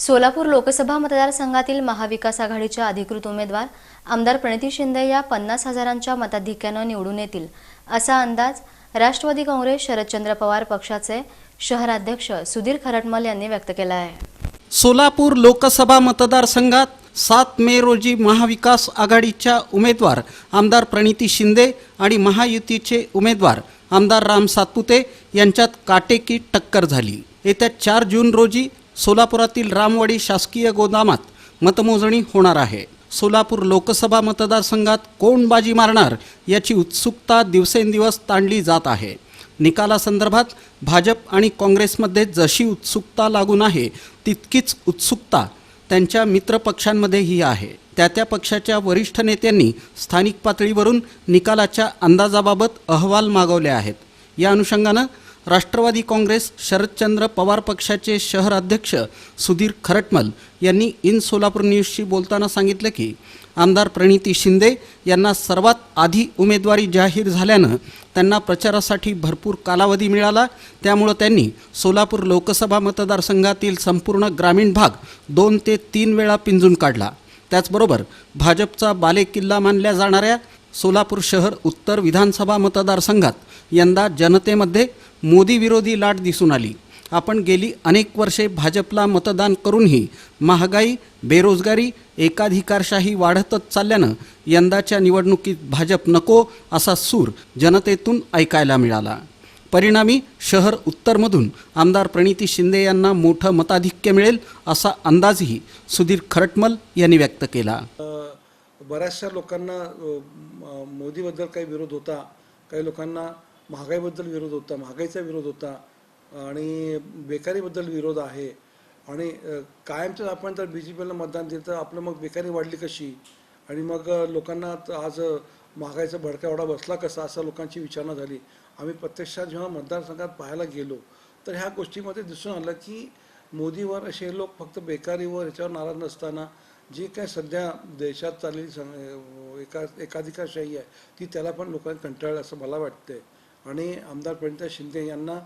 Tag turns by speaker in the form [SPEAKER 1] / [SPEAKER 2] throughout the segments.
[SPEAKER 1] सोलापूर लोकसभा मतदारसंघातील महाविकास आघाडीच्या अधिकृत उमेदवार आमदार प्रणिती शिंदे या पन्नास हजारांच्या मताधिक्यानं निवडून येतील असा अंदाज राष्ट्रवादी काँग्रेस शरदचंद्र पवार पक्षाचे शहराध्यक्ष सुधीर खरटमल यांनी व्यक्त केला आहे.
[SPEAKER 2] सोलापूर लोकसभा मतदारसंघात सात मे रोजी महाविकास आघाडीच्या उमेदवार आमदार प्रणिती शिंदे आणि महायुतीचे उमेदवार आमदार राम सातपुते यांच्यात काटेकी टक्कर झाली. येत्या चार जून रोजी सोलापुरातील रामवाडी शासकीय गोदामात मतमोजणी होणार आहे. सोलापूर लोकसभा मतदारसंघात कोण बाजी मारणार याची उत्सुकता दिवसेंदिवस ताणली जात आहे. निकालासंदर्भात भाजप आणि काँग्रेसमध्ये जशी उत्सुकता लागून आहे तितकीच उत्सुकता त्यांच्या मित्रपक्षांमध्येही आहे. त्या त्या पक्षाच्या वरिष्ठ नेत्यांनी स्थानिक पातळीवरून निकालाच्या अंदाजाबाबत अहवाल मागवले आहेत. या अनुषंगानं राष्ट्रवादी काँग्रेस शरदचंद्र पवार पक्षाचे शहर अध्यक्ष सुधीर खरटमल यांनी इन सोलापूर न्यूजशी बोलताना सांगितलं की आमदार प्रणिती शिंदे यांना सर्वात आधी उमेदवारी जाहीर झाल्यानं त्यांना प्रचारासाठी भरपूर कालावधी मिळाला. त्यामुळं त्यांनी सोलापूर लोकसभा मतदारसंघातील संपूर्ण ग्रामीण भाग दोन ते तीन वेळा पिंजून काढला. त्याचबरोबर भाजपचा बालेकिल्ला मानल्या जाणाऱ्या सोलापूर शहर उत्तर विधानसभा मतदारसंघात यंदा जनतेमध्ये मोदी विरोधी लाट दिसून आली. आपण गेली अनेक वर्षे भाजपला मतदान करूनही महागाई बेरोजगारी एकाधिकारशाही वाढतच चालल्यानं यंदाच्या निवडणुकीत भाजप नको असा सूर जनतेतून ऐकायला मिळाला. परिणामी शहर उत्तरमधून आमदार प्रणिती शिंदे यांना मोठं मताधिक्य मिळेल असा अंदाजही सुधीर खरटमल यांनी व्यक्त केला.
[SPEAKER 3] बऱ्याचशा लोकांना मोदीबद्दल काही विरोध होता काही लोकांना महागाईबद्दल विरोध होता महागाईचा विरोध होता आणि बेकारीबद्दल विरोध आहे. आणि कायमचं आपण जर बी जे पीला मतदान दिलं तर आपलं मग बेकारी वाढली कशी? आणि मग लोकांना आज महागाईचा भडकावडा बसला कसा असं लोकांची विचारणा झाली. आम्ही प्रत्यक्षात जेव्हा मतदारसंघात पाहायला गेलो तर ह्या गोष्टीमध्ये दिसून आलं की मोदीवर असे लोक फक्त बेकारीवर ह्याच्यावर नाराज नसताना जी काय सध्या देशात चाललेली सं- एका एकाधिकारशाही आहे ती त्याला पण लोकांनी कंटाळलं असं मला वाटतंय. आणि आमदार प्रणिता शिंदे यांना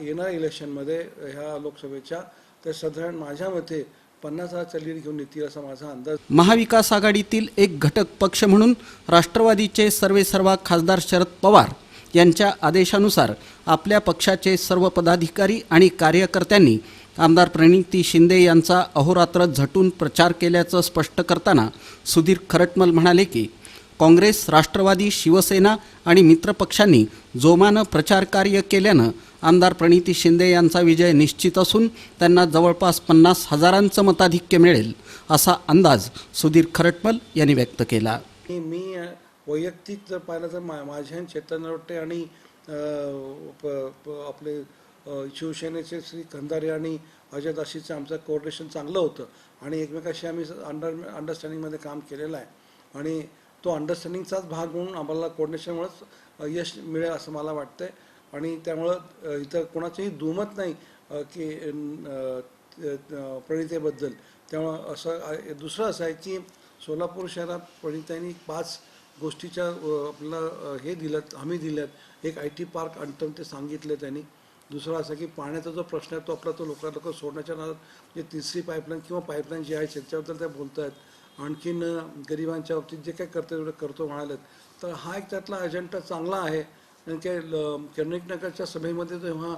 [SPEAKER 3] येणाऱ्या इलेक्शनमध्ये ह्या लोकसभेच्या तर साधारण माझ्या मते पन्नास हजार लीड घेऊन येतील असा माझा अंदाज.
[SPEAKER 2] महाविकास आघाडीतील एक घटक पक्ष म्हणून राष्ट्रवादीचे सर्वेसर्वा खासदार शरद पवार यांच्या आदेशानुसार आपल्या पक्षाचे सर्व पदाधिकारी आणि कार्यकर्त्यांनी आमदार प्रणिती शिंदे यांचा अहोरात्र झटून प्रचार केल्याचं स्पष्ट करताना सुधीर खरटमल म्हणाले की काँग्रेस राष्ट्रवादी शिवसेना आणि मित्रपक्षांनी जोमानं प्रचार कार्य केल्यानं आमदार प्रणिती शिंदे यांचा विजय निश्चित असून त्यांना जवळपास पन्नास हजारांचं मताधिक्य मिळेल असा अंदाज सुधीर खरटमल यांनी व्यक्त केला.
[SPEAKER 3] मी वैयक्तिक जर पाहिलं तर मा माझ्या चेतन रोट्टे आणि आपले शिवसेनेचे श्री खंदारे आणि अजय दाशीचं आमचं कोऑर्डिनेशन चांगलं होतं. आणि एकमेकाशी आम्ही अंडर अंडरस्टँडिंगमध्ये काम केलेलं आहे. आणि तो अंडरस्टँडिंगचाच भाग म्हणून आम्हाला कोऑर्डिनेशनमुळेच यश मिळेल असं मला वाटतंय. आणि त्यामुळं इतर कोणाचीही कोणाचंही दुमत नाही की प्रणितेबद्दल. त्यामुळं असं दुसरं असं आहे की सोलापूर शहरात प्रणितांनी पाच गोष्टीच्या आपलं आपल्याला हे दिलं हमी दिल्यात. एक आय टी पार्क आणतं ते सांगितलं त्यांनी. दुसरा असा की पाण्याचा जो प्रश्न आहे तो आपला तो लोकांना लोक सोडण्याच्या नादात जे तिसरी पाईपलाईन किंवा पाईपलाईन जी आहे त्याच्याबद्दल त्या बोलत आहेत आणखीन गरिबांच्या बाबतीत जे काही करते तेवढं करतो म्हणालेत. तर हा एक त्यातला अजेंडा चांगला आहे. कारण की कर्णिकनगरच्या सभेमध्ये जेव्हा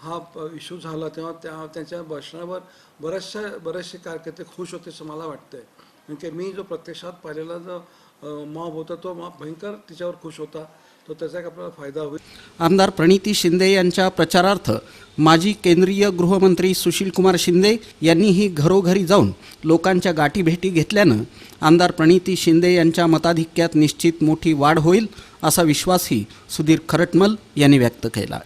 [SPEAKER 3] हा इश्यू झाला तेव्हा त्या त्यांच्या भाषणावर बऱ्याचशा बरेचसे कार्यकर्ते खुश होते असं मला वाटतंय. कारण की मी जो प्रत्यक्षात पाहिलेला जो मॉब होता तो मॉब भयंकर तिच्यावर खुश होता. तो त्याचा एक आपल्याला फायदा होईल.
[SPEAKER 2] आमदार प्रणिती शिंदे यांच्या प्रचारार्थ माजी केंद्रीय गृहमंत्री सुशीलकुमार शिंदे यांनीही घरोघरी जाऊन लोकांच्या गाठीभेटी घेतल्यानं आमदार प्रणिती शिंदे यांच्या मताधिक्यात निश्चित मोठी वाढ होईल असा विश्वासही सुधीर खरटमल यांनी व्यक्त केला.